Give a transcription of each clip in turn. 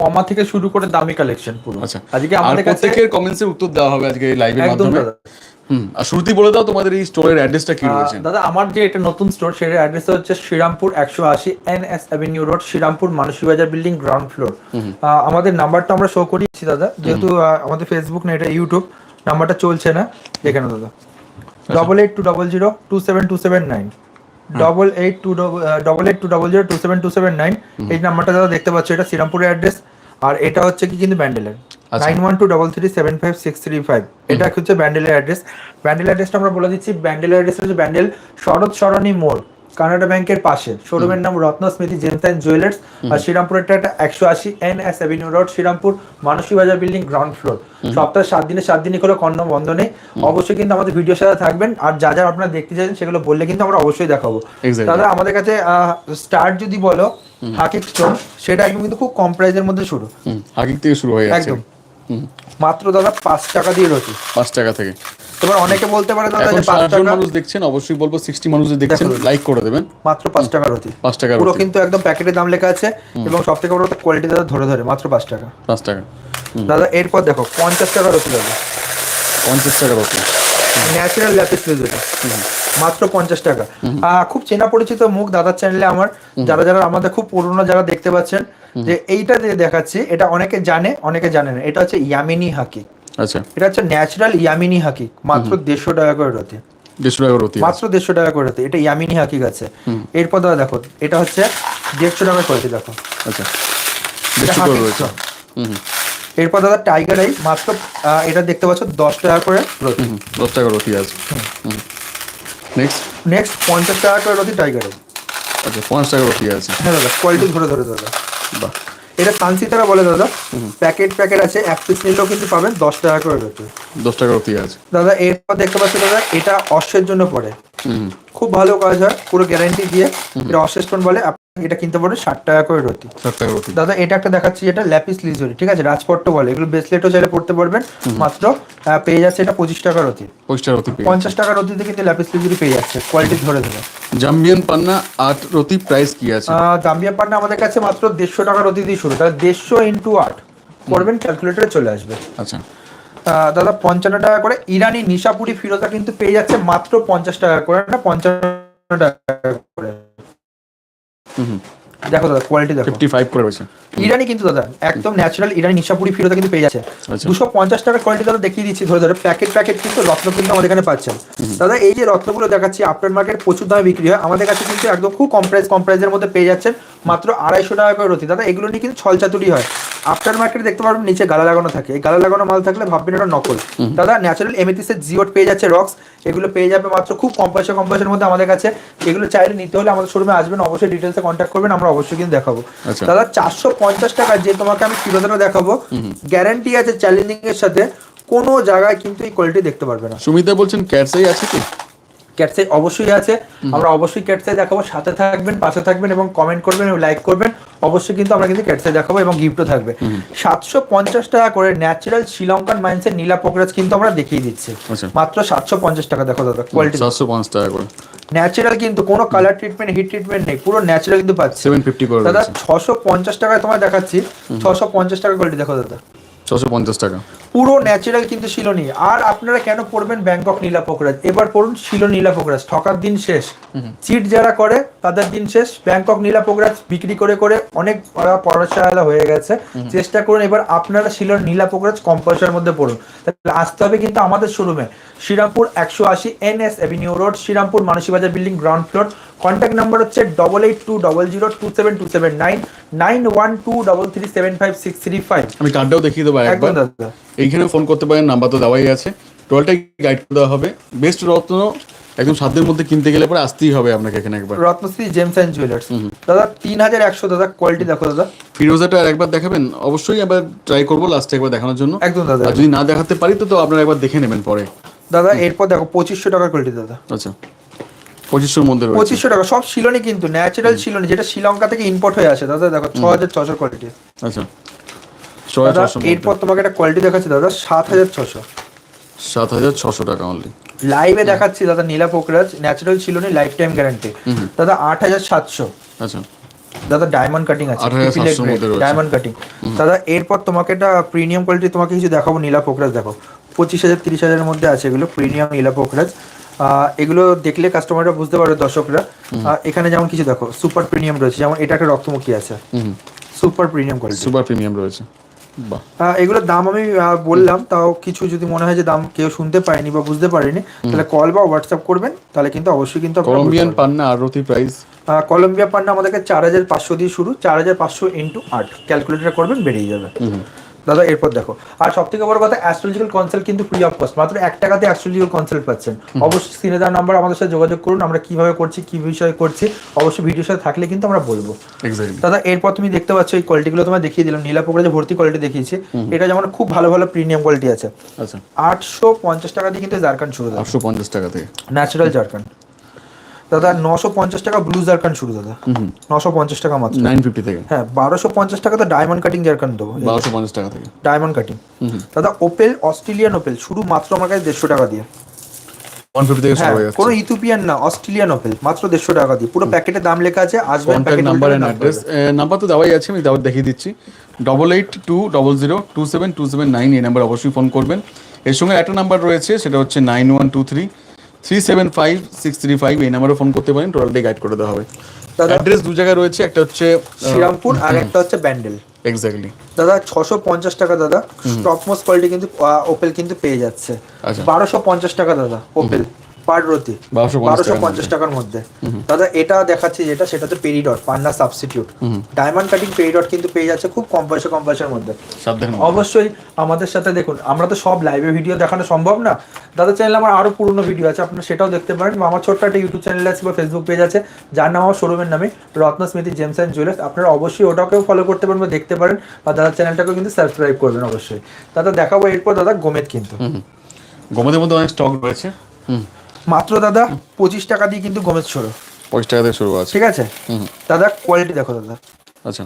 কমা থেকে শুরু করে দামি কালেকশন পুরো। আচ্ছা। আজকে আমাদের কাছে প্রত্যেকের কমেন্টসের উত্তর দেওয়া হবে আজকে এই লাইভের মাধ্যমে। হুম আর শুরুতেই বলে দাও তোমাদের এই স্টোরের অ্যাড্রেসটা কি রয়েছে? দাদা আমার যে এটা নতুন স্টোর সেটার অ্যাড্রেস হচ্ছে শ্রীরামপুর একশো আশি N S avenue road Serampore Manasi Bazar building ground floor আমাদের নাম্বারটা আমরা শো করিয়েছি দাদা। যেহেতু আমাদের ফেসবুক না এটা ইউটিউব নাম্বারটা চলছে না। দেখে দাদা। Double eight two double zero two seven two seven nine double eight two double eight two double zero two seven two seven nine এই নাম্বারটা দাদা দেখতে পাচ্ছ এটা শ্রীরামপুরের অ্যাড্রেস আর এটা হচ্ছে কি কিন্তু ব্যান্ডেলের। Nine one two double three seven five six three five এটা হচ্ছে ব্যান্ডেলের অ্যাড্রেস। ব্যান্ডেল অ্যাড্রেসটা আমরা বলে দিচ্ছি ব্যান্ডেলের অ্যাড্রেস হচ্ছে ব্যান্ডেল শরৎ সরণী মোড়। কানাডা ব্যাংকের পাশে। শোরুমের নাম Ratna Smriti gems and jewellers. আর শ্রীরামপুরেরটা একটা একশো আশি N S avenue road Serampore Manasi Bazar building ground floor. সপ্তাহে সাত দিনে সাত দিনই কোনো কর্ণ বন্ধ নেই অবশ্যই কিন্তু আমাদের ভিডিও সাথে থাকবেন। আর যা যা আপনারা দেখতে চাইছেন সেগুলো বললে কিন্তু আমরা অবশ্যই দেখাবো. দাদা আমাদের কাছে স্টার্ট যদি বলো হাকিক স্টোন সেটা একদম কিন্তু খুব কম প্রাইসের মধ্যে শুরু। হাকিক থেকে শুরু হয়ে একদম। মাত্র দাদা পাঁচ টাকা দিয়ে রয়েছে। পাঁচ টাকা থেকে। এবার অনেকে বলতে পারে দাদা যে পাঁচ টাকা মানুষ দেখছেন অবশ্যই বলব সিক্সটি মানুষ দেখছেন লাইক করে দেবেন। মাত্র পাঁচ টাকার অতি পাঁচ টাকার পুরো কিন্তু একদম প্যাকেটের দাম লেখা আছে এবং সব থেকে বড় কোয়ালিটি দাদা ধরে ধরে মাত্র পাঁচ টাকা। পাঁচ টাকা। দাদা এরপর দেখো পঞ্চাশ টাকার অতি দাদা। পঞ্চাশ টাকার অতি ন্যাচারাল ল্যাপিস লেজুরি মাত্র পঞ্চাশ টাকা। খুব চেনা পরিচিত মুখ দাদার চ্যানেলে আমার। যারা যারা আমাদের খুব পুরনো যারা দেখতে পাচ্ছেন যে এইটা যে দেখাচ্ছি এটা অনেকে জানে অনেকে জানে না। এটা হচ্ছে ইয়ামিনি হাকি। আচ্ছা। এটা হচ্ছে ন্যাচারাল ইয়ামিনি হাকি মাত্র দেড়শো টাকা করে রতি। দেড়শো মাত্র দেড়শো টাকা করে রতি। এটা ইয়ামিনি হাকিক আছে এরপর দাদা দেখো এটা হচ্ছে দেড়শো টাকা করেছে দেখো। আচ্ছা। দেড়শো করে রয়েছে এরপর দাদা টাইগার আই মাত্র এটা দেখতে পাচ্ছ দশ টাকা করে রতি। দশ টাকার অতি আছে। নেক্সট নেক্সট পঞ্চাশ টাকা করে রতি টাইগার আই আচ্ছা পঞ্চাশ টাকার অতি আছে। হ্যাঁ দাদা কোয়ালিটি ধরে ধরে দাদা বাহ। এটা তারা বলে দাদা। প্যাকেট প্যাকেট আছে এক পিস নিলেও কিন্তু পাবেন দশ টাকা করে রয়েছে দশ টাকা অতি আছে। দাদা এরপর দেখতে পাচ্ছি দাদা এটা অশ্বের জন্য পড়ে। খুব ভালো কাজ হয় পুরো গ্যারান্টি দিয়ে। এটা অশ্বের স্টোন বলে এটা কিনতে পারেন ষাট টাকা করে রতি। দাদা এটা একটা দেখাচ্ছি এটা ল্যাপিস লিজুরি ঠিক আছে? রাজপট্ট বলে এগুলো ব্রেসলেটও চাইলে পড়তে পারবেন। মাত্র পেয়ে যাচ্ছে এটা পঁচিশ টাকার অতি পঞ্চাশ টাকার অতিতে কিন্তু ল্যাপিস লিজুরি পেয়ে যাচ্ছে কোয়ালিটি ধরে ধরে। জাম্বিয়ান পান্না আট রতি প্রাইস কি আছে? দাম্বিয়া পান্না আমাদের কাছে মাত্র দেড়শো টাকার অতি দিয়ে শুরু তাহলে দেড়শো ইন্টু আট। করবেন ক্যালকুলেটারে চলে আসবে। আচ্ছা। আহ, দাদা পঞ্চান্ন টাকা করে ইরানি নিশাপুরি ফিরোজা কিন্তু পেয়ে যাচ্ছে মাত্র পঞ্চাশ টাকা করে না পঞ্চান্ন টাকা করে? দেখো দাদা কোয়ালিটি দেখো। ফিফটি ফাইভ করে রয়েছে। ইরানি কিন্তু দাদা একদম ন্যাচারাল ইরানি নিশাপুরি ফিরোজা কিন্তু পেয়ে যাচ্ছে। আচ্ছা। দুশো পঞ্চাশ টাকার কোয়ালিটি দাদা দেখিয়ে দিচ্ছি ধরে ধরে প্যাকেট প্যাকেট কিন্তু রত্ন কিন্তু আমাদের এখানে পাচ্ছেন। দাদা এই যে রত্নগুলো দেখাচ্ছি আফটার মার্কেট প্রচুর দামে বিক্রি হয়। আমাদের কাছে কিন্তু একদম খুব কম প্রাইস কম প্রাইসের মধ্যে পেয়ে যাচ্ছেন। মাত্র আড়াইশো টাকা করে রতি দাদা এগুলো নিয়ে কিন্তু ছলচাতুরি হয়। আফটার মার্কেটে দেখতে পারবেন নিচে গালা লাগানো থাকে। এই গালা লাগানো মাল থাকলে ভাববেন এটা নকল। দাদা ন্যাচারাল এমএটিসের জিওট পেয়ে যাচ্ছে রক্স এগুলো পেয়ে যাবে মাত্র খুব কম পয়সা কম পয়সার মধ্যে আমাদের কাছে। এগুলো চাইলে নিতে হলে আমাদের শোরুমে আসবেন। অবশ্যই ডিটেলসে কন্ট্যাক্ট করবেন আমরা অবশ্যই কিন্তু দেখাবো। আচ্ছা। দাদা চারশো পঞ্চাশ টাকা যে তোমাকে আমি ফিরোজাটা দেখাবো গ্যারান্টি আছে চ্যালেঞ্জিং এর সাথে। কোনো জায়গায় কিন্তু এই কোয়ালিটি দেখতে পারবে না। সুমিতা বলছেন ক্যাটসাই আছে কি? ক্যাটসাই অবশ্যই আছে। আমরা অবশ্যই ক্যাটসাই দেখাবো। সাথে থাকবেন পাশে থাকবেন এবং কমেন্ট করবেন এবং লাইক করবেন। অবশ্যই কিন্তু আমরা কিন্তু ক্যাটসাই দেখাবো এবং গিফটও থাকবে। সাতশো পঞ্চাশ টাকা করে ন্যাচারাল শ্রীলঙ্কান মাইন্সের নীলা পোকরাজ কিন্তু আমরা দেখিয়ে দিচ্ছি। আচ্ছা। মাত্র সাতশো পঞ্চাশ টাকা দেখো দাদা কোয়ালিটি সাতশো পঞ্চাশ টাকা করে। ন্যাচারাল কিন্তু কোনো কালার ট্রিটমেন্ট হিট ট্রিটমেন্ট নেই। পুরো ন্যাচারাল কিন্তু পাচ্ছি। সেভেন ফিফটি করে দাদা ছশো পঞ্চাশ টাকায় তোমায় দেখাচ্ছি। ছশো পঞ্চাশ টাকা কোয়ালিটি দেখো দাদা। ছশো পঞ্চাশ টাকা। পুরো ন্যাচারাল কিন্তু শিলনি। আর আপনারা কেন পড়বেন ব্যাংকক নীলা পোকরাজ এবার পড়ুন শিল নীলা পোকরাজ ঠকার দিন শেষ। চিট যারা করে তাদের দিন শেষ। ব্যাংকক নীলা পোকরাজ বিক্রি করে করে অনেক পড়াশালা হয়ে গেছে। চেষ্টা করুন এবার আপনারা শিলর নীলা পোকরাজ কম পয়সার মধ্যে পড়ুন। তাহলে আসতে হবে কিন্তু আমাদের শোরুমে শ্রীরামপুর একশো আশি N S avenue road Serampore Manasi Bazar building ground floor contact number হচ্ছে double eight two double zero two seven two seven nine nine one two double three seven five six three five আমি কার্ডটাও দেখিয়ে দেবো একবার। এইখানে phone করতে পারেন number তো দেওয়াই আছে। টোটালটাই গাইড করে দেওয়া হবে। বেস্ট রত্ন একদম সাধ্যের মধ্যে কিনতে গেলে পরে আসতেই হবে আপনাকে এখানে একবার। Ratnashri gems and jewellers. দাদা তিন হাজার একশো দাদা কোয়ালিটি দেখো দাদা। ফিরোজাটা আর একবার দেখাবেন? অবশ্যই আবার ট্রাই করব লাস্টে একবার দেখানোর জন্য। একদম দাদা। যদি না দেখাতে পারি তো তো আপনারা একবার দেখে নেবেন পরে। দাদা এরপর দেখো পঁচিশশো টাকার কোয়ালিটি দাদা। আচ্ছা। পঁচিশশোর মধ্যে পঁচিশশো টাকা সব শিলনি কিন্তু ন্যাচারাল শিলনি যেটা শ্রীলঙ্কা থেকে ইম্পোর্ট হয়ে আসে। দাদা দেখো ছ হাজার ছশো কোয়ালিটি আচ্ছা দাদা এরপর তোমাকে একটা কোয়ালিটি দেখাচ্ছি দাদা সাত হাজার ছশো। সাত হাজার ছশো টাকা অনলি লাইভে দেখাচ্ছি দাদা নীলা পোকরাজ ন্যাচারাল শিলনি লাইফ টাইম গ্যারান্টি দাদা আট হাজার সাতশো। আচ্ছা। দাদা ডায়মন্ড কাটিং আছে 18,700 মধ্যে রয়েছে। ডায়মন্ড কাটিং দাদা এরপর তোমাকে একটা প্রিমিয়াম কোয়ালিটি তোমাকে কিছু দেখাবো নীলা পোকরাজ দেখো। পঁচিশ হাজার তিরিশ হাজারের মধ্যে আছে এগুলো প্রিমিয়াম নীলা পোকরাজ এগুলো দেখলে কাস্টমাররা বুঝতে পারবে দর্শকরা। এখানে যেমন কিছু দেখো সুপার প্রিমিয়াম রয়েছে যেমন এটা একটা রক্তমুখী আছে। Super premium quality super premium রয়েছে। এগুলোর দাম আমি বললাম তাও কিছু যদি মনে হয় যে দাম কেউ শুনতে পারেনি বা বুঝতে পারেনি তাহলে কল বা হোয়াটসঅ্যাপ করবেন তাহলে কিন্তু অবশ্যই কিন্তু কলম্বিয়ান। পান্না আরতি প্রাইস কলম্বিয়া পান্না আমাদেরকে চার হাজার পাঁচশো দিয়ে শুরু চার হাজার পাঁচশো ইন্টু আট। ক্যালকুলেটার করবেন বেরিয়ে যাবে। দাদা এরপর দেখো। আর সব থেকে বড় কথা অ্যাস্ট্রোলজিক্যাল কনসাল্ট কিন্তু ফ্রি অফ কস্ট মাত্র এক টাকাতে অ্যাস্ট্রোলজিক্যাল কনসাল্ট পাচ্ছেন। অবশ্যই স্ক্রিনে দেওয়ার নাম্বার আমাদের সাথে যোগাযোগ করুন। আমরা কীভাবে করছি কি বিষয়ে করছি অবশ্যই ভিডিওর সাথে থাকলে কিন্তু আমরা বলব। দাদা এরপর তুমি দেখতে পাচ্ছ এই কোয়ালিটিগুলো তোমায় দেখিয়ে দিলাম। নীলা পোকরা যে ভর্তি কোয়ালিটি দেখিয়েছি। এটা যেমন খুব ভালো ভালো প্রিমিয়াম কোয়ালিটি আছে। আচ্ছা। আটশো পঞ্চাশ টাকা দিয়ে কিন্তু জারকান শুরু আটশো পঞ্চাশ টাকা থেকে। ন্যাচারাল জারকান দাদা নশো পঞ্চাশ টাকা ব্লু জারকান শুরু দাদা। নশো পঞ্চাশ টাকা মাত্র। নাইন ফিফটি থেকে। হ্যাঁ বারোশো পঞ্চাশ টাকা তো ডায়মন্ড কাটিং জারকান দেবো। বারোশো পঞ্চাশ টাকা থেকে। ডায়মন্ড কাটিং দাদা ওপেল অস্ট্রেলিয়ান ওপেল শুরু মাত্র আমার কাছে দেড়শো টাকা দিয়ে। হ্যাঁ কোনো ইথিওপিয়ান না অস্ট্রেলিয়ান ওপেল মাত্র দেড়শো টাকা দিয়ে। পুরো প্যাকেটের দাম লেখা আছে আসবেন নাম্বার অ্যাড্রেস নাম্বার তো দেওয়াই আছে আমি দেখিয়ে দিচ্ছি। Double eight two double zero two seven two seven nine এই নাম্বার অবশ্যই ফোন করবেন। এর সঙ্গে একটা নাম্বার রয়েছে সেটা হচ্ছে nine one two three three seven five six three five এই নাম্বারে ফোন করতে পারেন টোটালটাই গাইড করে দেওয়া হবে। দাদা অ্যাড্রেস দু জায়গায় রয়েছে একটা হচ্ছে শ্রীরামপুর আর একটা হচ্ছে ব্যান্ডেল। এক্স্যাক্টলি দাদা ছশো পঞ্চাশ টাকা দাদা। টপ মোস্ট কোয়ালিটি কিন্তু ওপেল কিন্তু পেয়ে যাচ্ছে। আচ্ছা। বারোশো পঞ্চাশ টাকা দাদা ওপেল পার রতি বারোশো পঞ্চাশ টাকার মধ্যে। দাদা এটা দেখাচ্ছি যেটা সেটা তো পেরিডট পান্না সাবস্টিটিউট ডায়মন্ড কাটিং পেরিডট কিন্তু পেয়ে যাচ্ছে খুব কম পয়সা কম পয়সার মধ্যে। অবশ্যই আমাদের সাথে দেখুন আমরা তো সব লাইভে ভিডিও দেখানো সম্ভব না। দাদা চ্যানেলে আমার আরও পুরনো ভিডিও আছে আপনারা সেটাও দেখতে পারেন। বা আমার ছোট্ট একটা ইউটিউব চ্যানেল আছে বা ফেসবুক পেজ আছে যার নাম আমার শোরুমের নামে রত্ন স্মৃতি জেমস অ্যান্ড জুয়েলার্স আপনারা অবশ্যই ওটাকেও ফলো করতে পারেন বা দেখতে পারেন। বা দাদার চ্যানেলটাকেও কিন্তু সাবস্ক্রাইব করবেন অবশ্যই। দাদা দেখাবো এরপর দাদা গোমেদ কিন্তু। গোমাদের মধ্যে অনেক স্টক রয়েছে। হুম। মাত্র দাদা পঁচিশ টাকা দিয়ে কিন্তু গমের ছোড়ো পঁচিশ টাকা দিয়ে শুরু আছে ঠিক আছে? দাদা কোয়ালিটি দেখো দাদা। আচ্ছা।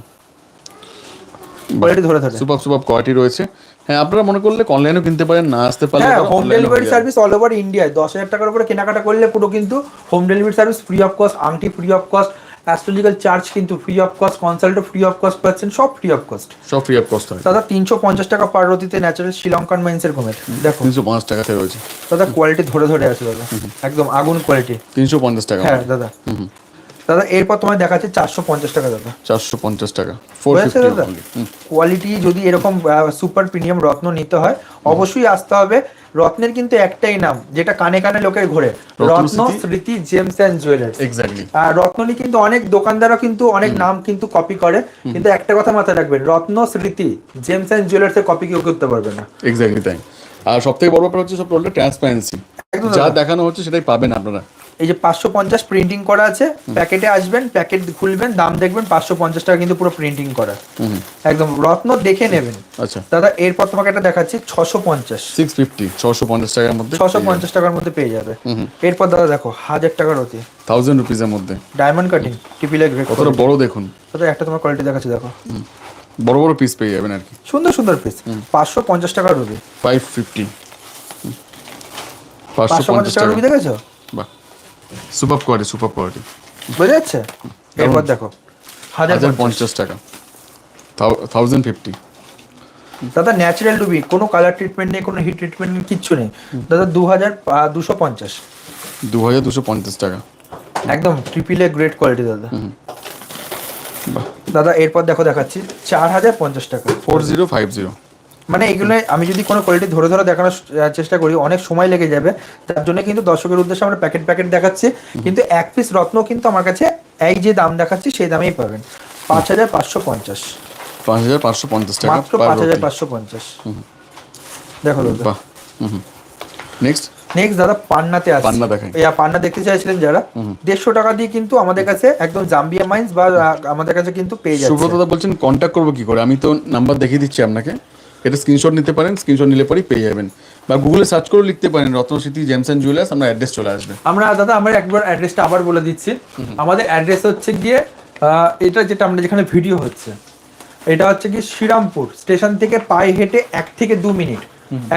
কোয়ালিটি ধরে ধরে। সুপার সুপার কোয়ালিটি রয়েছে। হ্যাঁ আপনারা মনে করলে অনলাইনেও কিনতে পারেন না আসতে পারলে হ্যাঁ home delivery service all over ইন্ডিয়ায় দশ হাজার টাকার উপরে কেনাকাটা করলে পুরো কিন্তু home delivery service free of cost আংটি free of cost astrological charge কিন্তু ফ্রি অফ কস্ট কনসাল্টও ফ্রি অফ কস্ট পাচ্ছেন সব ফ্রি অফ কস্ট সব ফ্রি অফ কস্ট দাদা তিনশো পঞ্চাশ টাকা পার রতিতে ন্যাচারাল শ্রীলঙ্কান মাইন্সের কমেট দেখো। তিনশো পঞ্চাশ টাকাতে রয়েছে। দাদা কোয়ালিটি ধরে ধরে আছে দাদা। একদম আগুন কোয়ালিটি তিনশো পঞ্চাশ টাকা। হ্যাঁ দাদা। দাদা এরপর তোমায় দেখাচ্ছে চারশো পঞ্চাশ টাকা দাদা। চারশো পঞ্চাশ টাকা দাদা? কোয়ালিটি যদি এরকম সুপার প্রিমিয়াম রত্ন নিতে হয় অবশ্যই আসতে হবে। রত্নের কিন্তু একটাই নাম যেটা কানে কানে লোকের ঘোরে। Ratna Smriti- gems and jewellers আর রত্ননি কিন্তু অনেক দোকানদারও কিন্তু অনেক নাম কিন্তু কপি করে। কিন্তু একটা কথা মাথায় রাখবেন Ratna Smriti gems and jewellers এর কপি কেউ করতে পারবে না। এক্স্যাক্টলি তাই। আর সব থেকে বড় ব্যাপার হচ্ছে সব টোটাল ট্রান্সপারেন্সি যা দেখানো হচ্ছে সেটাই পাবেন আপনারা। এই যে পাঁচশো পঞ্চাশ প্রিন্টিং করা আছে প্যাকেটে আসবেন প্যাকেট খুলবেন দাম দেখবেন পাঁচশো পঞ্চাশ টাকা কিন্তু পুরো প্রিন্টিং করা। একদম রত্ন দেখে নেবেন। আচ্ছা। দাদা এরপর তোমাকে একটা দেখাচ্ছি ছশো পঞ্চাশ। সিক্স ফিফটি ছশো পঞ্চাশ টাকার মধ্যে ছশো পঞ্চাশ টাকার মধ্যে পেয়ে যাবে। এরপর দাদা দেখো হাজার টাকার অতি থাউজেন্ড রুপিসের মধ্যে। ডায়মন্ড কাটিং টিপিলে কতটা বড় দেখুন। দাদা একটা তোমার কোয়ালিটি দেখাচ্ছি দেখো। বড় বড় পিস পেয়ে যাবেন আর কি। সুন্দর সুন্দর পিস পাঁচশো পঞ্চাশ টাকার রুবি ফাইভ ফিফটি পাঁচশো পঞ্চাশ টাকার টাকা। রুবি দেখেছ বাহ। সুপার কোয়ালিটি সুপার কোয়ালিটি বোঝা যাচ্ছে? এরপর দেখো। হাজার হাজার পঞ্চাশ। টাকা। থাউজেন্ড ফিফটি দাদা ন্যাচারাল রুবি কোনো কালার ট্রিটমেন্ট নেই কোনো হিট ট্রিটমেন্ট নেই কিচ্ছু নেই। দাদা দু হাজার দুশো পঞ্চাশ। দু হাজার দুশো পঞ্চাশ টাকা। একদম ট্রিপিলে গ্রেট কোয়ালিটি দাদা। বাহ। দাদা এরপর দেখো দেখাচ্ছি। চার হাজার পঞ্চাশ টাকা। Four zero five zero. মানে এগুলো আমি যদি কোনো কোয়ালিটি ধরে ধরে দেখানোর চেষ্টা করি অনেক সময় লেগে যাবে। তার জন্য কিন্তু দর্শকের উদ্দেশ্যে আমরা প্যাকেট প্যাকেট দেখাচ্ছি। কিন্তু এক পিস রত্ন কিন্তু আমার কাছে এই যে দাম দেখাচ্ছি সেই দামেই পাবেন। পাঁচ হাজার পাঁচশো পঞ্চাশ। পাঁচ হাজার পাঁচশো পঞ্চাশ টাকা মাত্র পাঁচ হাজার পাঁচশো পঞ্চাশ। দেখো নেক্সট নেক্সট দাদা পান্নাতে আছে। পান্না দেখেন এই পান্না দেখতে চাইছিলেন যারা? দেড়শো টাকা দিয়ে কিন্তু আমাদের কাছে একদম জাম্বিয়া মাইন্স বা আমাদের কাছে কিন্তু পেয়ে যাচ্ছে। সুব্রত বলছেন কন্ট্যাক্ট করব কি করে? আমি তো নাম্বার দেখিয়ে দিচ্ছি আপনাকে। এটা স্ক্রিনশট নিতে পারেন স্ক্রিনশট নিলে পরেই পেয়ে যাবেন। বা গুগলে সার্চ করে লিখতে পারেন রত্নস্মৃতি জেমস অ্যান্ড জুয়েলার্স আমরা অ্যাড্রেস চলে আসবে। আমরা দাদা আমরা একবার অ্যাড্রেসটা আবার বলে দিচ্ছি। আমাদের অ্যাড্রেস হচ্ছে গিয়ে এটা যেটা আমরা যেখানে ভিডিও হচ্ছে এটা হচ্ছে কি শ্রীরামপুর স্টেশন থেকে পায়ে হেঁটে এক থেকে দু মিনিট।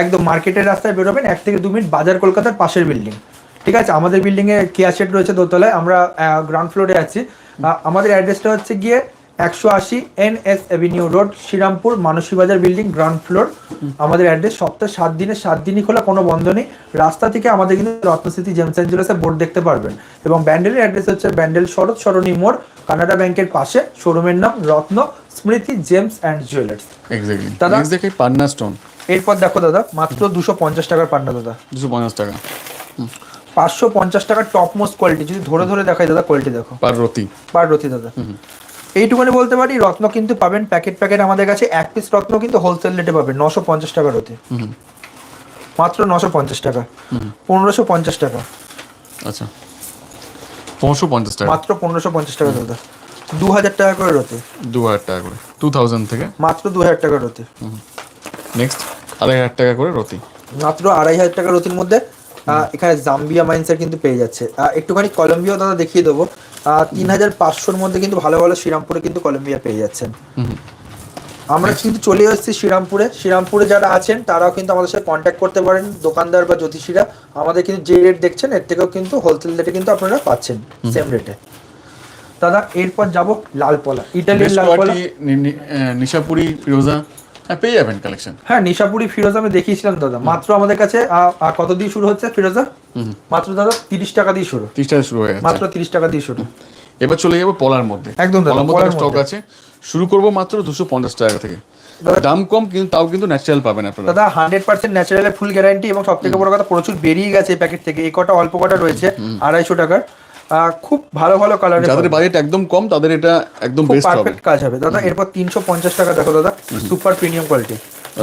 একদম মার্কেটের রাস্তায় বেরোবেন এক থেকে দু মিনিট বাজার কলকাতার পাশের বিল্ডিং ঠিক আছে? আমাদের বিল্ডিং এ কেয়া শেড রয়েছে দোতলায় আমরা গ্রাউন্ড ফ্লোরে আছি। আমাদের অ্যাড্রেসটা হচ্ছে গিয়ে একশো আশি N S avenue road Serampore Manasi Bazar building ground floor. আমাদের অ্যাড্রেস সপ্তাহে সাত দিনে সাত দিনই খোলা কোনো বন্ধ নেই। রাস্তা থেকে আমাদের কিন্তু রত্নস্মৃতি জেমস অ্যান্ড বোর্ড দেখতে পারবেন। এবং ব্যান্ডেলের অ্যাড্রেস হচ্ছে ব্যান্ডেল শরৎ সরণী মোড় কানাডা ব্যাংকের পাশে। শোরুমের নাম Ratna Smriti gems and jewellers. Exactly দাদা? দেখে পান্না স্টোন। এরপর দেখো দাদা মাত্র দুশো পঞ্চাশ টাকার পান্না দাদা। দুশো পঞ্চাশ টাকা। পাঁচশো পঞ্চাশ টাকার টপ মোস্ট কোয়ালিটি যদি ধরে ধরে দেখাই দাদা কোয়ালিটি দেখো। পার রতি পার রতি দাদা এইটুকুনি বলতে পারি রত্ন কিন্তু পাবেন প্যাকেট প্যাকেট আমাদের কাছে এক পিস রত্ন কিন্তু হোলসেল রেটে পাবেন নশো পঞ্চাশ টাকা রতি মাত্র নশো পঞ্চাশ টাকা পনেরোশো পঞ্চাশ টাকা। আচ্ছা। পনেরোশো পঞ্চাশ টাকা? মাত্র পনেরোশো পঞ্চাশ টাকা দাদা দু হাজার টাকা করে রতি দু হাজার টাকা করে। টু থাউজেন্ড থেকে? মাত্র দু হাজার টাকা রতি নেক্সট আড়াই হাজার টাকা করে রতি। মাত্র আড়াই হাজার টাকা রতির মধ্যে এখানে জাম্বিয়া মাইন্সের কিন্তু পেয়ে যাচ্ছে। একটুখানি কলম্বিয়া দাদা দেখিয়ে দেবো। তিন হাজার পাঁচশোর মধ্যে কিন্তু ভালো ভালো শ্রীরামপুরে কিন্তু কলম্বিয়া পেয়ে যাচ্ছেন। আমরা কিন্তু চলে এসেছি শ্রীরামপুরে। শ্রীরামপুরে যারা আছেন তারাও কিন্তু আমাদের সাথে কন্ট্যাক্ট করতে পারেন। দোকানদার বা জ্যোতিষীরা আমাদের কিন্তু যে রেট দেখছেন এর থেকেও কিন্তু হোলসেল রেটে কিন্তু আপনারা পাচ্ছেন সেম রেটে দাদা এরপর যাব লালপলা বেস্ট লালপলা। নিশাপুরি ফিরোজা হ্যাঁ পেয়ে যাবেন কালেকশন হ্যাঁ নিশাপুরি ফিরোজা আমি দেখিয়েছিলাম দাদা। মাত্র আমাদের কাছে কত দিয়ে শুরু হচ্ছে ফিরোজা? মাত্র দাদা তিরিশ টাকা দিয়ে শুরু। তিরিশ টাকা শুরু হয়ে মাত্র তিরিশ টাকা দিয়ে শুরু। এবার চলে যাব পলার মধ্যে। একদম দাদা, পলার মধ্যে স্টক আছে। শুরু করব মাত্র দুশো পঞ্চাশ টাকা থেকে। দাম কম কিন্তু তাও কিন্তু ন্যাচারাল পাবেন আপনারা। দাদা হান্ড্রেড পার্সেন্ট ন্যাচারালের ফুল গ্যারান্টি এবং সব থেকে বড় কথা প্রচুর বেরিয়ে গেছে এই প্যাকেট থেকে। এই কটা অল্প কটা রয়েছে আড়াইশো টাকার। খুব ভালো ভালো কালার যাদের বাজেট একদম কম তাদের এটা একদম বেস্ট হবে। পারফেক্ট কাজ হবে। দাদা এরপর তিনশো পঞ্চাশ টাকা দেখো দাদা। সুপার প্রিমিয়াম কোয়ালিটি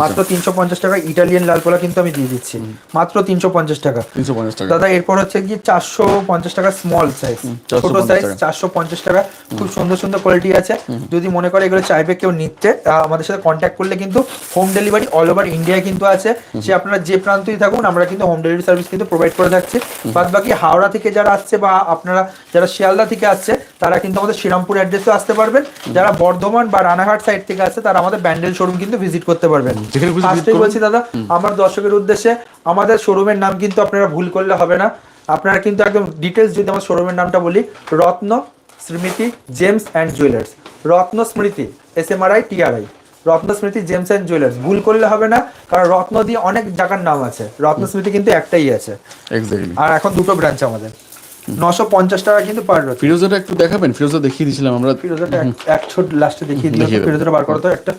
মাত্র তিনশো পঞ্চাশ টাকা ইটালিয়ান লাল কলা কিন্তু আমি দিয়ে দিচ্ছি। মাত্র তিনশো পঞ্চাশ টাকা। তিনশো পঞ্চাশ টাকা। দাদা এরপর হচ্ছে গিয়ে চারশো পঞ্চাশ টাকা স্মল সাইজ ছোট সাইজ চারশো পঞ্চাশ টাকা। খুব সুন্দর সুন্দর কোয়ালিটি আছে। যদি মনে করে এগুলো চাইবে কেউ নিতে আহ, আমাদের সাথে কন্ট্যাক্ট করলে কিন্তু home delivery all over India কিন্তু আছে। সে আপনারা যে প্রান্তই থাকুন আমরা কিন্তু হোম ডেলিভারি সার্ভিস কিন্তু প্রোভাইড করে থাকছি। বাদ বাকি হাওড়া থেকে যারা আসছে বা আপনারা যারা শিয়ালদা থেকে আসছে তারা কিন্তু আমাদের শ্রীরামপুর অ্যাড্রেসে আসতে পারবেন। যারা বর্ধমান বা রানাঘাট সাইড থেকে আসছে তারা আমাদের ব্যান্ডেল শোরুম কিন্তু ভিজিট করতে পারবেন। যেখানে ফার্স্টেই বলছি দাদা আমার দর্শকের উদ্দেশ্যে আমাদের শোরুমের নাম কিন্তু আপনারা ভুল করলে হবে না। আপনারা কিন্তু একদম ডিটেলস যদি আমার শোরুমের নামটা বলি রত্ন Smriti James and jewellers. Ratna Smriti S M R I TRI Ratna Smriti gems and jewellers. ভুল করলে হবে না কারণ রত্ন দিয়ে অনেক জায়গার নাম আছে। রত্ন স্মৃতি কিন্তু একটাই আছে। আর এখন দুটো ব্রাঞ্চ আমাদের। নশো পঞ্চাশ টাকা কিন্তু পার ফিরোজাটা একটু দেখাবেন? ফিরোজা দেখিয়ে দিয়েছিলাম আমরা। ফিরোজাটা এক- ছোট লাস্টে দেখিয়ে দিল দেখিয়ে ফিরোজাটা বার করতো একটা।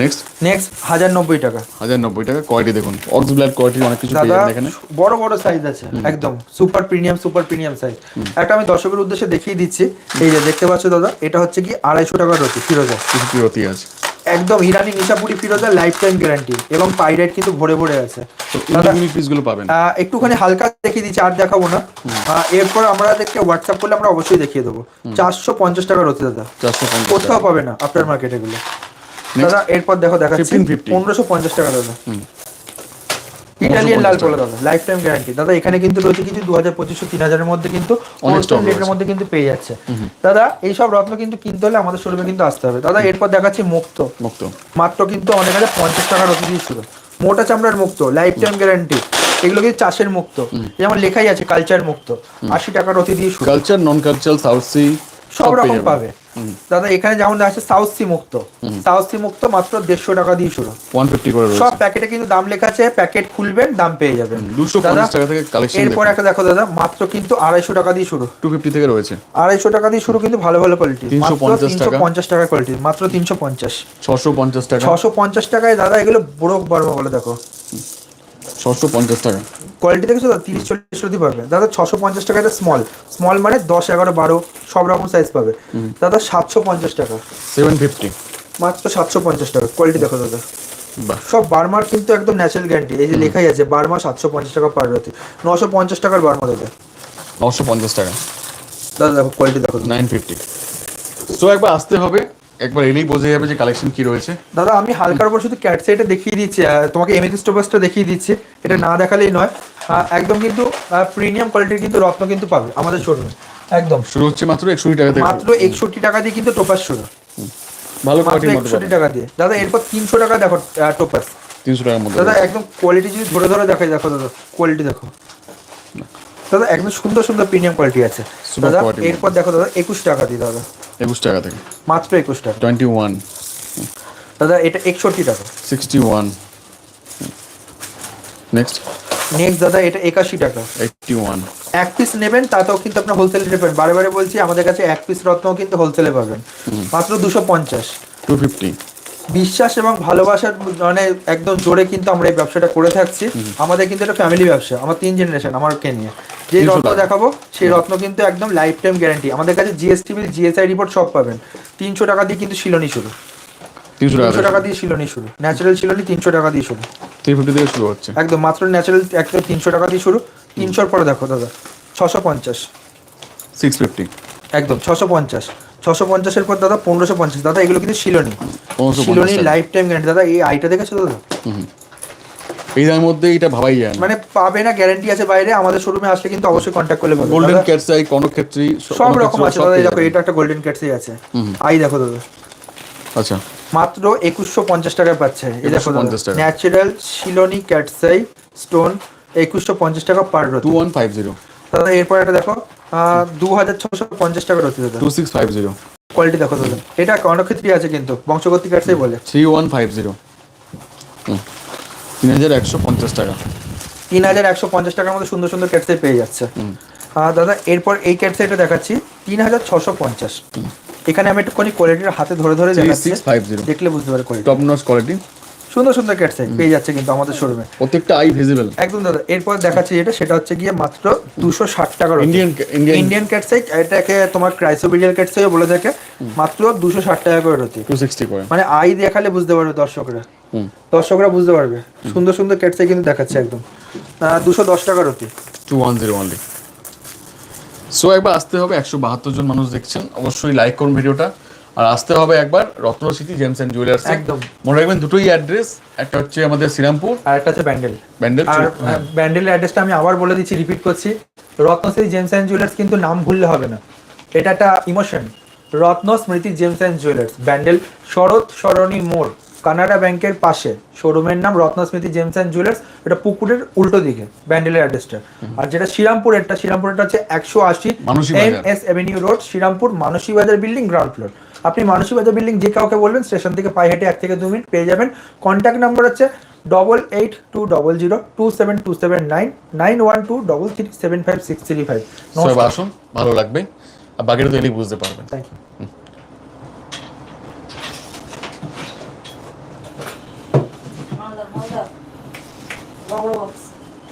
নেক্সট নেক্সট হাজার নব্বই টাকা। হাজার নব্বই টাকা কোয়ালিটি দেখুন। অক্স ব্ল্যাক কোয়ালিটি অনেক কিছু পেয়ে যাবেন এখানে। বড় বড় সাইজ আছে একদম। Super premium super premium size একটা আমি দর্শকের উদ্দেশ্যে দেখিয়ে দিচ্ছি। এই যে দেখতে পাচ্ছ দাদা এটা হচ্ছে কি আড়াইশো টাকার রতি ফিরোজা। কিছু পিরতি আছে? একদম ইরানি নিশাপুরি ফিরোজা লাইফ টাইম গ্যারান্টি এবং পাইরেট কিন্তু ভরে ভরে আছে। পিসগুলো পাবেন। আহ, একটুখানি হালকা দেখিয়ে দিচ্ছি আর দেখাবো না। এরপর আমরা দেখতে হোয়াটসঅ্যাপ করলে আমরা অবশ্যই দেখিয়ে দেবো। চারশো পঞ্চাশ টাকা রতি দাদা। কোথাও পাবে না আপনার মার্কেটে গুলো। দাদা এরপর দেখো দেখাচ্ছি। 1550 টাকা দাদা। ইটালিয়ান লাল পোলা দাদা লাইফ টাইম গ্যারান্টি দাদা এখানে কিন্তু রয়েছে কিছু দু হাজার পঁচিশশো তিন হাজারের মধ্যে কিন্তু অনেক রেটের মধ্যে কিন্তু পেয়ে যাচ্ছে। দাদা এইসব রত্ন কিন্তু কিনতে হলে আমাদের শোরুমে কিন্তু আসতে হবে। দাদা এরপর দেখাচ্ছি মুক্ত। মুক্ত। মাত্র কিন্তু আমাদের কাছে পঞ্চাশ টাকা রতি দিয়ে শুরু মোটা চামড়ার মুক্ত লাইফ টাইম গ্যারান্টি এগুলো কিন্তু চাষের মুক্ত। যেমন লেখাই আছে কালচার মুক্ত। আশি টাকার রতি দিয়ে culture non culture south sea সব রকম পাবে। দাদা এখানে যেমন আছে সাউথ সি মুক্ত। সাউথ সি মুক্ত মাত্র দেড়শো টাকা দিয়ে শুরু। ওয়ান ফিফটি করে সব প্যাকেটে কিন্তু দাম লেখা আছে প্যাকেট খুলবেন দাম পেয়ে যাবেন। দুশো টাকা থেকে কালেকশন এরপর একটা দেখো দাদা মাত্র কিন্তু আড়াইশো টাকা দিয়ে শুরু। টু ফিফটি থেকে রয়েছে। আড়াইশো টাকা দিয়ে শুরু কিন্তু ভালো ভালো কোয়ালিটি 350 তিনশো টাকা। পঞ্চাশ টাকার কোয়ালিটি মাত্র তিনশো পঞ্চাশ। ছশো পঞ্চাশ টাকা। ছশো পঞ্চাশ টাকায় দাদা এগুলো বড় বর্মা বলে দেখো। ছশো পঞ্চাশ টাকা। কোয়ালিটি দেখেছ দাদা তিরিশ চল্লিশ রতি পাবে। দাদা ছশো পঞ্চাশ টাকা এটা স্মল স্মল মানে দশ এগারো বারো সব রকম সাইজ পাবে। দাদা সাতশো পঞ্চাশ টাকা। সেভেন ফিফটি মাত্র সাতশো পঞ্চাশ টাকা। কোয়ালিটি দেখো দাদা। বাহ। সব বার্মার কিন্তু একদম ন্যাচারাল গ্যারান্টি এই যে লেখাই আছে বার্মা সাতশো পঞ্চাশ টাকা পার রাতে নশো পঞ্চাশ টাকার বার্মা দাদা। নশো পঞ্চাশ টাকা। দাদা দেখো কোয়ালিটি দেখো। নাইন ফিফটি সো একবার আসতে হবে। একবার এলেই বোঝা যাবে যে কালেকশন কি রয়েছে। দাদা আমি হালকার উপর শুধু ক্যাট সাইডে দেখিয়ে দিচ্ছি তোমাকে এমএস স্টোভাসটা দেখিয়ে দিচ্ছি। এটা না দেখালেই নয় একদম কিন্তু প্রিমিয়াম কোয়ালিটির কিন্তু রত্ন কিন্তু পাবে আমাদের শোরুমে একদম। শুরু হচ্ছে মাত্র একষট্টি টাকা থেকে। মাত্র একষট্টি টাকা দিয়ে কিন্তু টোপাস শুরু। ভালো মধ্যে একষট্টি টাকা দিয়ে। দাদা এরপর তিনশো টাকা দেখো টোপাস তিনশো টাকার মধ্যে দাদা একদম কোয়ালিটি যদি ধরে ধরে দেখাই দেখো দাদা কোয়ালিটি দেখো। দাদা একদম সুন্দর সুন্দর প্রিমিয়াম কোয়ালিটি আছে। দাদা এরপর দেখো দাদা একুশ টাকা দিয়ে দাদা। একুশ টাকা থেকে। মাত্র একুশ টাকা। টোয়েন্টি ওয়ান দাদা এটা একষট্টি টাকা। সিক্সটি ওয়ান নেক্সট নেক্সট দাদা এটা একাশি টাকা। এইটটি ওয়ান এক পিস নেবেন তাতেও কিন্তু আপনার হোলসেল রেটে পাবেন বারে বারে বলছি আমাদের কাছে এক পিস রত্নও কিন্তু হোলসেলে পাবেন। মাত্র দুশো পঞ্চাশ। টু ফিফটি বিশ্বাস এবং ভালোবাসার মানে একদম জোরে কিন্তু আমরা এই ব্যবসাটা করে থাকছি। আমাদের কিন্তু এটা ফ্যামিলি ব্যবসা আমার তিন জেনারেশন আমারকে নিয়ে। যে রত্ন দেখাবো সেই রত্ন কিন্তু একদম লাইফ টাইম গ্যারান্টি আমাদের কাছে জিএসটি বিল জিএসআই রিপোর্ট সব পাবেন। তিনশো টাকা দিয়ে কিন্তু শিলনি শুরু। তিনশো টাকা টাকা দিয়ে শিলনি শুরু। ন্যাচারাল শিলনি তিনশো টাকা দিয়ে শুরু। থ্রি ফিফটি থেকে শুরু হচ্ছে। একদম মাত্র ন্যাচারাল একদম তিনশো টাকা দিয়ে শুরু। তিনশোর পরে দেখো দাদা ছশো পঞ্চাশ। সিক্স ফিফটি একদম ছশো পঞ্চাশ। ছশো পঞ্চাশের পর দাদা পনেরোশো পঞ্চাশ। দাদা এগুলো কিন্তু শিলনি। শিলনি লাইফ টাইম গ্যারান্টি দাদা এই আইটা দেখেছ দাদা? এই দামের মধ্যে এটা ভাবাই যায় মানে পাবে না গ্যারান্টি আছে বাইরে আমাদের শোরুমে আসলে কিন্তু অবশ্যই কন্ট্যাক্ট করলে পাবে গোল্ডেন ক্যাটসাই কনকক্ষেত্রী সব রকম আছে দাদা দেখো এটা একটা গোল্ডেন ক্যাটসই আছে। আই দেখো দাদা। আচ্ছা। মাত্র একুশশো পঞ্চাশ টাকায় পাচ্ছে এই দেখো 2150 ন্যাচারাল শিলনি ক্যাটসাই স্টোন একুশশো পঞ্চাশ টাকা per two one five zero দাদা এরপর এটা দেখো দু হাজার ছশো পঞ্চাশ টাকা রতি দাদা। Two six five zero quality দেখো দাদা। এটা কর্ণক্ষেত্রী আছে কিন্তু বংশগতি ক্যাটসাই বলে। থ্রি ওয়ান ফাইভ জিরো তিন হাজার একশো পঞ্চাশ টাকা। তিন হাজার একশো পঞ্চাশ টাকার মধ্যে সুন্দর সুন্দর ক্যাটসাই পেয়ে যাচ্ছে। আর দাদা এরপর এই ক্যাটসাইটা দেখাচ্ছি। তিন হাজার ছশো পঞ্চাশ। এখানে আমি একটুখানি কোয়ালিটির হাতে ধরে ধরে দেখাচ্ছি। দেখলে বুঝতে পারে কোয়ালিটি টপ নচ কোয়ালিটি সুন্দর সুন্দর ক্যাটসাই পেয়ে যাচ্ছে কিন্তু আমাদের শোরুমে প্রত্যেকটা আই ভিজিবল একদম দাদা এরপর দেখাচ্ছি যেটা সেটা হচ্ছে গিয়ে মাত্র দুশো ষাট টাকার ইন্ডিয়ান ইন্ডিয়ান ইন্ডিয়ান ক্যাটসাই এটাকে তোমার ক্রাইসোবিডিয়াল ক্যাটসাই বলে থাকে মাত্র দুশো ষাট টাকা করে রতি টু সিক্সটি করে। মানে আই দেখালে বুঝতে পারবে দর্শকরা। দর্শকরা বুঝতে পারবে। সুন্দর সুন্দর ক্যাটসাই কিন্তু দেখাচ্ছে একদম। দুশো দশ টাকা রতি two one zero only so একবার আসতে হবে একশো বাহাত্তর জন মানুষ দেখছেন। অবশ্যই লাইক করুন ভিডিওটা। আর আসতে হবে একবার Ratna city gems and jewellers. একদম। মনে রাখবেন দুটোই অ্যাড্রেস একটা হচ্ছে আমাদের শ্রীরামপুর আর একটা হচ্ছে ব্যান্ডেল। ব্যান্ডেল আর ব্যান্ডেলের অ্যাড্রেসটা আমি আবার বলে দিচ্ছি রিপিট করছি। Ratna city gems and jewellers কিন্তু নাম ভুললে হবে না। এটা একটা emotion. Ratna Smriti gems and jewellers. Bandel Sarat Sarani মোড় কানাডা ব্যাংকের পাশে। শোরুমের নাম Ratna Smriti gems and jewellers. এটা পুকুরের উল্টো দিকে ব্যান্ডেলের অ্যাড্রেসটা। আর যেটা শ্রীরামপুরেরটা শ্রীরামপুরেরটা হচ্ছে একশো আশি M S avenue road Serampore Manasi Bazar building ground floor. আপনি মানসিকতা বিল্ডিং যে কাউকে বলবেন স্টেশন থেকে পায়ে হেঁটে এক থেকে দু মিনিট পেয়ে যাবেন। কন্ট্যাক্ট নাম্বার হচ্ছে double eight two double zero two seven two seven nine nine one two double three seven five six three five আসুন ভালো লাগবে। আর বাকিটা তো এলেই বুঝতে পারবেন। Thank you Hold